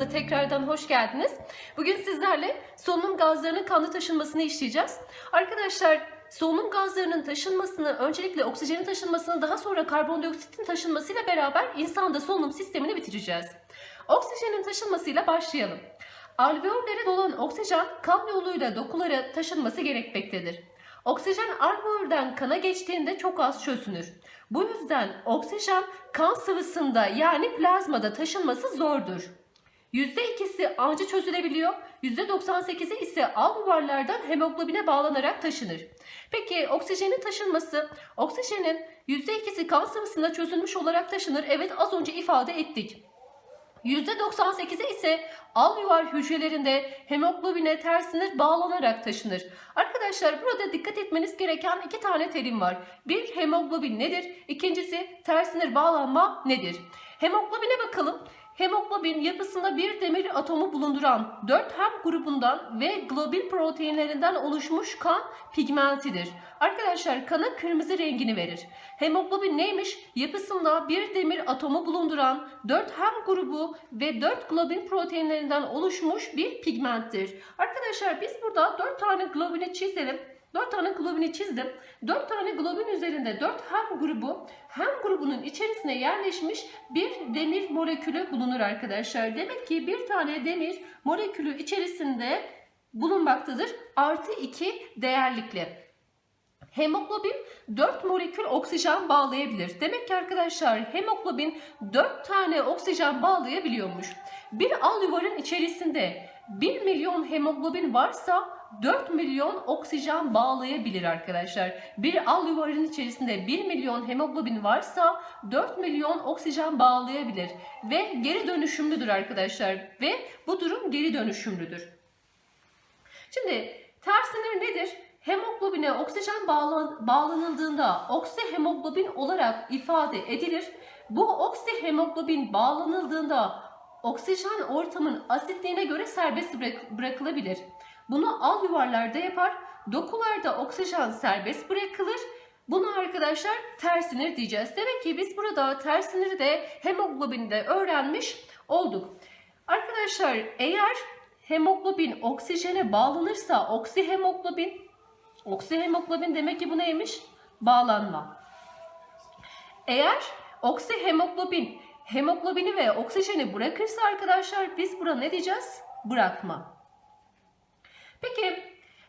Kanalımıza tekrardan hoş geldiniz. Bugün sizlerle solunum gazlarının kanlı taşınmasını işleyeceğiz. Arkadaşlar solunum gazlarının taşınmasını, öncelikle oksijenin taşınmasını, daha sonra karbondioksitin taşınmasıyla beraber insanda solunum sistemini bitireceğiz. Oksijenin taşınmasıyla başlayalım. Alveollere dolan oksijen kan yoluyla dokulara taşınması gerekmektedir. Oksijen alveolden kana geçtiğinde çok az çözünür. Bu yüzden oksijen kan sıvısında yani plazmada taşınması zordur. %2'si anca çözülebiliyor, %98'i ise alveollerden hemoglobine bağlanarak taşınır. Peki oksijenin taşınması, oksijenin %2'si kan sıvısında çözülmüş olarak taşınır. Evet az önce ifade ettik. %98'i ise alveolar hücrelerinde hemoglobine tersinir bağlanarak taşınır. Arkadaşlar burada dikkat etmeniz gereken iki tane terim var. Bir hemoglobin nedir? İkincisi tersinir bağlanma nedir? Hemoglobine bakalım. Hemoglobin yapısında bir demir atomu bulunduran 4 hem grubundan ve globin proteinlerinden oluşmuş kan pigmentidir. Arkadaşlar kana kırmızı rengini verir. Hemoglobin neymiş? Yapısında bir demir atomu bulunduran 4 hem grubu ve 4 globin proteinlerinden oluşmuş bir pigmenttir. Arkadaşlar biz burada 4 tane globini çizelim. 4 tane globini çizdim. 4 tane globin üzerinde 4 hem grubu, hem grubunun içerisine yerleşmiş bir demir molekülü bulunur arkadaşlar. Demek ki bir tane demir molekülü içerisinde bulunmaktadır. Artı 2 değerlikli. Hemoglobin 4 molekül oksijen bağlayabilir. Demek ki arkadaşlar hemoglobin 4 tane oksijen bağlayabiliyormuş. Bir alüvarın içerisinde 1 milyon hemoglobin varsa 4 milyon oksijen bağlayabilir arkadaşlar. Bir al yuvarın içerisinde 1 milyon hemoglobin varsa 4 milyon oksijen bağlayabilir. Ve geri dönüşümlüdür arkadaşlar. Ve bu durum geri dönüşümlüdür. Şimdi tersinir nedir? Hemoglobine oksijen bağlan bağlanıldığında oksihemoglobin olarak ifade edilir. Bu oksihemoglobin bağlanıldığında oksijen ortamın asitliğine göre serbest bırak bırakılabilir. Bunu al yuvarlarda yapar. Dokularda oksijen serbest bırakılır. Bunu arkadaşlar tersinir diyeceğiz. Demek ki biz burada de hemoglobini de öğrenmiş olduk. Arkadaşlar eğer hemoglobin oksijene bağlanırsa oksihemoglobin oksihemoglobin demek ki bu neymiş? Bağlanma. Eğer oksihemoglobin hemoglobini ve oksijeni bırakırsa arkadaşlar biz buna ne diyeceğiz? Bırakma. Peki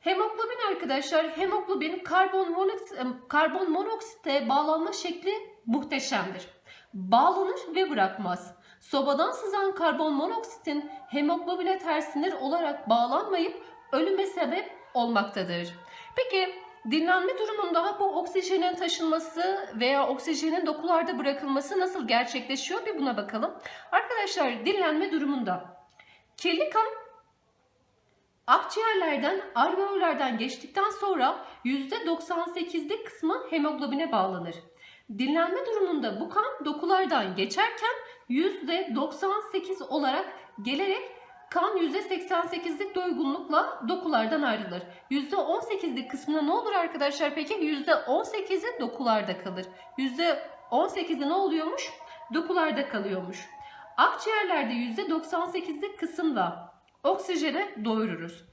hemoglobin arkadaşlar hemoglobin karbon, monoksit, karbon monoksite bağlanma şekli muhteşemdir. Bağlanır ve bırakmaz. Sobadan sızan karbon monoksitin hemoglobine tersinir olarak bağlanmayıp ölüme sebep olmaktadır. Peki dinlenme durumunda bu oksijenin taşınması veya oksijenin dokularda bırakılması nasıl gerçekleşiyor bir buna bakalım. Arkadaşlar dinlenme durumunda kirli kan Akciğerlerden, alveollerden geçtikten sonra %98'lik kısmı hemoglobine bağlanır. Dinlenme durumunda bu kan dokulardan geçerken %98 olarak gelerek kan %88'lik doygunlukla dokulardan ayrılır. %18'lik kısmına ne olur arkadaşlar peki? %18'i dokularda kalır. %18'i ne oluyormuş? Dokularda kalıyormuş. Akciğerlerde %98'lik kısımda oksijene doyururuz.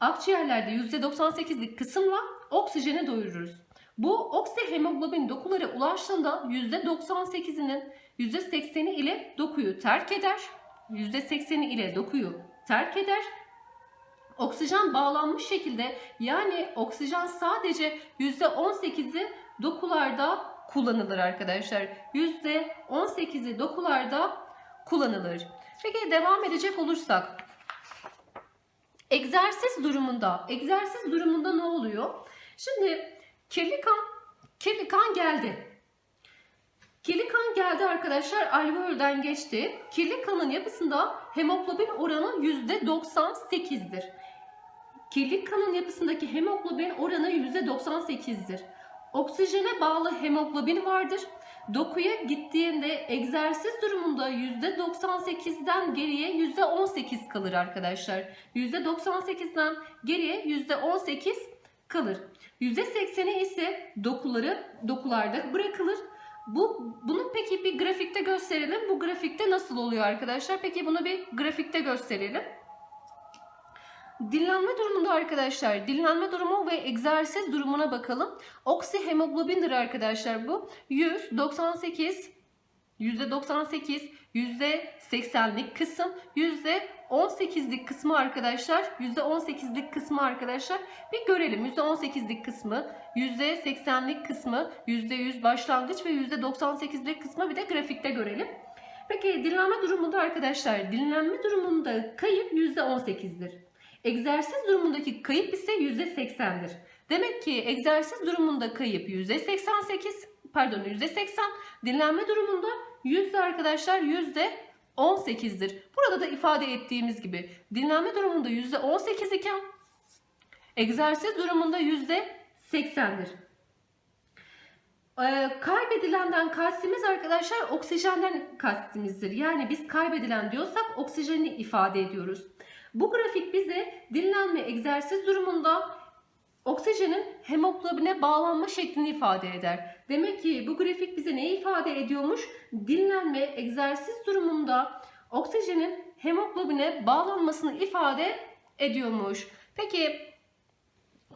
Akciğerlerde %98'lik kısımla oksijene doyururuz. Bu oksihemoglobin dokulara ulaştığında %98'inin %80'i ile dokuyu terk eder. %80'i ile dokuyu terk eder. Oksijen bağlanmış şekilde yani oksijen sadece %18'i dokularda kullanılır arkadaşlar. %18'i dokularda kullanılır. Peki devam edecek olursak Egzersiz durumunda, egzersiz durumunda ne oluyor? Şimdi kirli kan, kirli kan geldi. Kirli kan geldi arkadaşlar alveolden geçti. Kirli kanın yapısında hemoglobin oranı %98'dir. Kirli kanın yapısındaki hemoglobin oranı %98'dir. Oksijene bağlı hemoglobin vardır. Dokuya gittiğinde egzersiz durumunda %98'den geriye %18 kalır arkadaşlar. %98'den geriye %18 kalır. %80'i ise dokuları dokularda bırakılır. Bu bunu peki bir grafikte gösterelim. Bu grafikte nasıl oluyor arkadaşlar? Peki bunu bir grafikte gösterelim. Dinlenme durumunda arkadaşlar, dinlenme durumu ve egzersiz durumuna bakalım. Oksihemoglobindir arkadaşlar bu. 100, 98, %98, %80'lik kısım, %18'lik kısmı arkadaşlar, %18'lik kısmı arkadaşlar bir görelim. %18'lik kısmı, %80'lik kısmı, %100 başlangıç ve %98'lik kısmı bir de grafikte görelim. Peki dinlenme durumunda arkadaşlar, dinlenme durumunda kayıp %18'dir. Egzersiz durumundaki kayıp ise %80'dir. Demek ki egzersiz durumunda kayıp %88, pardon %80, dinlenme durumunda yüzde arkadaşlar yüzde 18'dir. Burada da ifade ettiğimiz gibi dinlenme durumunda yüzde 18 iken egzersiz durumunda yüzde 80'dir. Ee, kaybedilenden kastimiz arkadaşlar oksijenden kastimizdir. Yani biz kaybedilen diyorsak oksijeni ifade ediyoruz. Bu grafik bize dinlenme egzersiz durumunda oksijenin hemoglobine bağlanma şeklini ifade eder. Demek ki bu grafik bize ne ifade ediyormuş? Dinlenme egzersiz durumunda oksijenin hemoglobine bağlanmasını ifade ediyormuş. Peki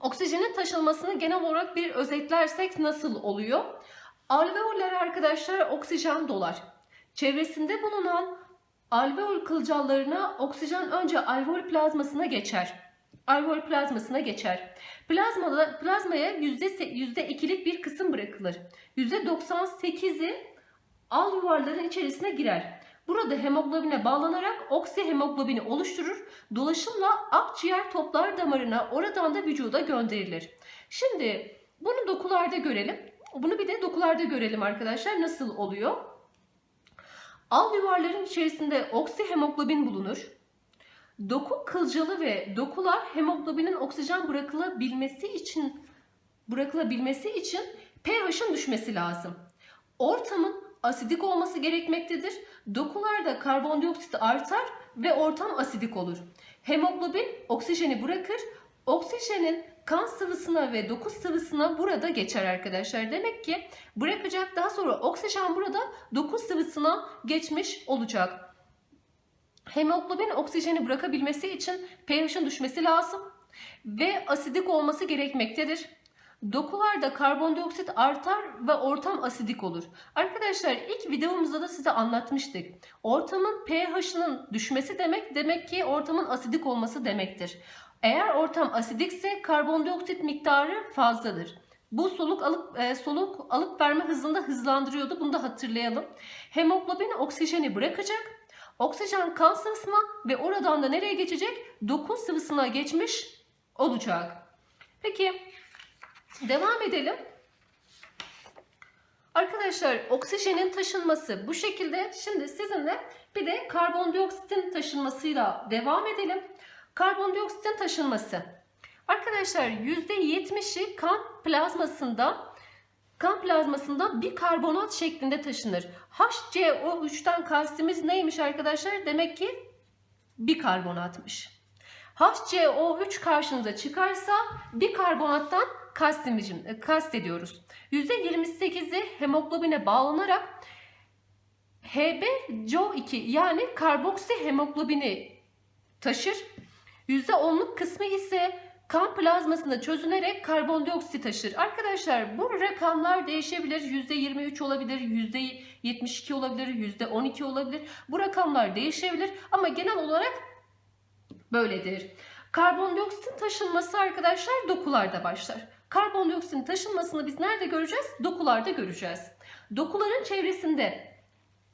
oksijenin taşınmasını genel olarak bir özetlersek nasıl oluyor? Alveoller arkadaşlar oksijen dolar. Çevresinde bulunan alveol kılcallarına oksijen önce alveol plazmasına geçer. Alveol plazmasına geçer. Plazmada, plazmaya %2'lik bir kısım bırakılır. %98'i al yuvarların içerisine girer. Burada hemoglobine bağlanarak oksihemoglobini oluşturur. Dolaşımla akciğer toplar damarına oradan da vücuda gönderilir. Şimdi bunu dokularda görelim. Bunu bir de dokularda görelim arkadaşlar nasıl oluyor. Al yuvarların içerisinde oksihemoglobin bulunur. Doku kılcalı ve dokular hemoglobinin oksijen bırakılabilmesi için bırakılabilmesi için pH'ın düşmesi lazım. Ortamın asidik olması gerekmektedir. Dokularda karbondioksit artar ve ortam asidik olur. Hemoglobin oksijeni bırakır. Oksijenin kan sıvısına ve doku sıvısına burada geçer arkadaşlar. Demek ki bırakacak daha sonra oksijen burada doku sıvısına geçmiş olacak. Hemoglobin oksijeni bırakabilmesi için pH'in düşmesi lazım ve asidik olması gerekmektedir. Dokularda karbondioksit artar ve ortam asidik olur. Arkadaşlar ilk videomuzda da size anlatmıştık. Ortamın pH'ının düşmesi demek demek ki ortamın asidik olması demektir. Eğer ortam asidikse karbondioksit miktarı fazladır. Bu soluk alıp e, soluk alıp verme hızını da hızlandırıyordu. Bunu da hatırlayalım. Hemoglobin oksijeni bırakacak. Oksijen kan sıvısına ve oradan da nereye geçecek? Doku sıvısına geçmiş olacak. Peki devam edelim. Arkadaşlar oksijenin taşınması bu şekilde. Şimdi sizinle bir de karbondioksitin taşınmasıyla devam edelim. Karbondioksitin taşınması. Arkadaşlar %70'i kan plazmasında kan plazmasında bir karbonat şeklinde taşınır. HCO3'ten kastimiz neymiş arkadaşlar? Demek ki bir karbonatmış. HCO3 karşınıza çıkarsa bir karbonattan kastimiz, kast ediyoruz. %28'i hemoglobine bağlanarak HbCO2 yani karboksi hemoglobini taşır. %10'luk kısmı ise kan plazmasında çözünerek karbondioksit taşır. Arkadaşlar bu rakamlar değişebilir. %23 olabilir, %72 olabilir, %12 olabilir. Bu rakamlar değişebilir ama genel olarak böyledir. Karbondioksitin taşınması arkadaşlar dokularda başlar. Karbondioksitin taşınmasını biz nerede göreceğiz? Dokularda göreceğiz. Dokuların çevresinde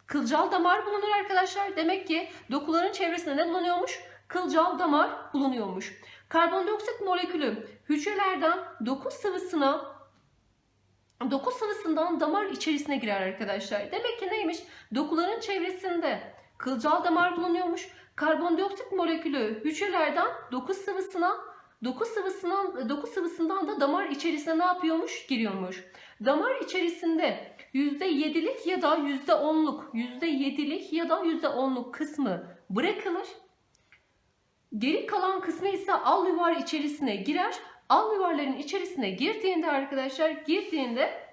kılcal damar bulunur arkadaşlar. Demek ki dokuların çevresinde ne bulunuyormuş? Kılcal damar bulunuyormuş. Karbondioksit molekülü hücrelerden doku sıvısına doku sıvısından damar içerisine girer arkadaşlar. Demek ki neymiş? Dokuların çevresinde kılcal damar bulunuyormuş. Karbondioksit molekülü hücrelerden doku sıvısına doku sıvısından doku sıvısından da damar içerisine ne yapıyormuş? Giriyormuş. Damar içerisinde %7'lik ya da %10'luk %7'lik ya da %10'luk kısmı bırakılır. Geri kalan kısmı ise al yuvar içerisine girer. Al yuvarların içerisine girdiğinde arkadaşlar girdiğinde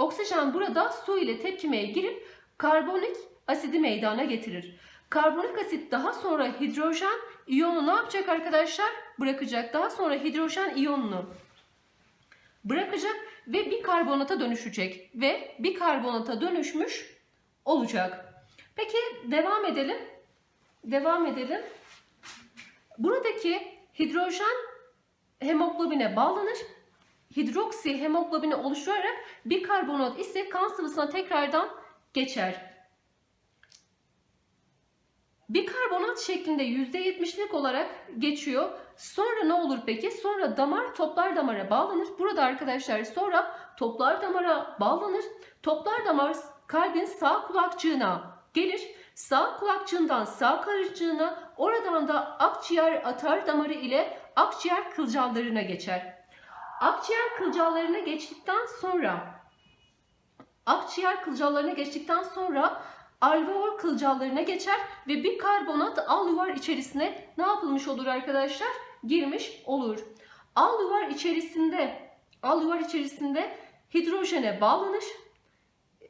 Oksijen burada su ile tepkimeye girip karbonik asidi meydana getirir. Karbonik asit daha sonra hidrojen iyonu ne yapacak arkadaşlar? Bırakacak. Daha sonra hidrojen iyonunu bırakacak ve bir karbonata dönüşecek ve bir karbonata dönüşmüş olacak. Peki devam edelim. Devam edelim. Buradaki hidrojen hemoglobine bağlanır. Hidroksi hemoglobini oluşturarak bir karbonat ise kan sıvısına tekrardan geçer. Bikarbonat şeklinde %70'lik olarak geçiyor. Sonra ne olur peki? Sonra damar toplar damara bağlanır. Burada arkadaşlar sonra toplar damara bağlanır. Toplar damar kalbin sağ kulakçığına gelir. Sağ kulakçığından sağ karıcığına oradan da akciğer atar damarı ile akciğer kılcallarına geçer. Akciğer kılcallarına geçtikten sonra akciğer kılcallarına geçtikten sonra alveol kılcallarına geçer ve bir karbonat alüvar içerisine ne yapılmış olur arkadaşlar? Girmiş olur. Alüvar içerisinde alüvar içerisinde hidrojene bağlanır.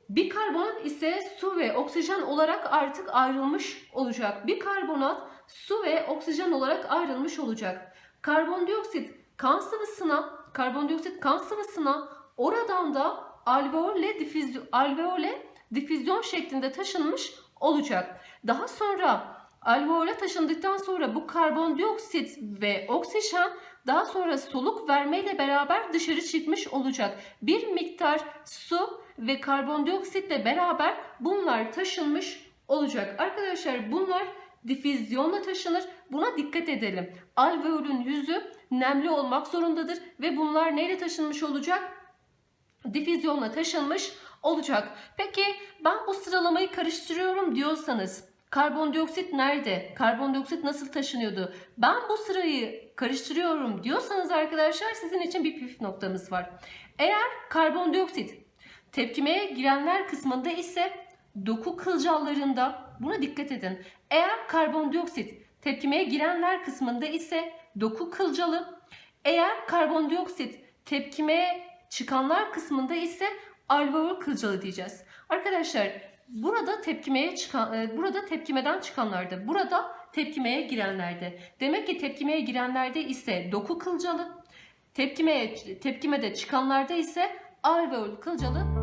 Bikarbonat ise su ve oksijen olarak artık ayrılmış olacak. Bikarbonat su ve oksijen olarak ayrılmış olacak. Karbondioksit kan sıvısına, karbondioksit kan sıvısına oradan da alveole difüzyon, alveole difüzyon şeklinde taşınmış olacak. Daha sonra alveole taşındıktan sonra bu karbondioksit ve oksijen daha sonra soluk vermeyle beraber dışarı çıkmış olacak. Bir miktar su ve karbondioksitle beraber bunlar taşınmış olacak. Arkadaşlar bunlar difüzyonla taşınır. Buna dikkat edelim. Alveolün yüzü nemli olmak zorundadır ve bunlar neyle taşınmış olacak? Difüzyonla taşınmış olacak. Peki ben bu sıralamayı karıştırıyorum diyorsanız karbondioksit nerede? Karbondioksit nasıl taşınıyordu? Ben bu sırayı karıştırıyorum diyorsanız arkadaşlar sizin için bir püf noktamız var. Eğer karbondioksit tepkimeye girenler kısmında ise doku kılcallarında buna dikkat edin. Eğer karbondioksit tepkimeye girenler kısmında ise doku kılcalı. Eğer karbondioksit tepkimeye çıkanlar kısmında ise alveol kılcalı diyeceğiz. Arkadaşlar burada tepkimeye çıkan e, burada tepkimeden çıkanlarda, burada tepkimeye girenlerde. Demek ki tepkimeye girenlerde ise doku kılcalı, tepkimeye tepkimede çıkanlarda ise alveol kılcalı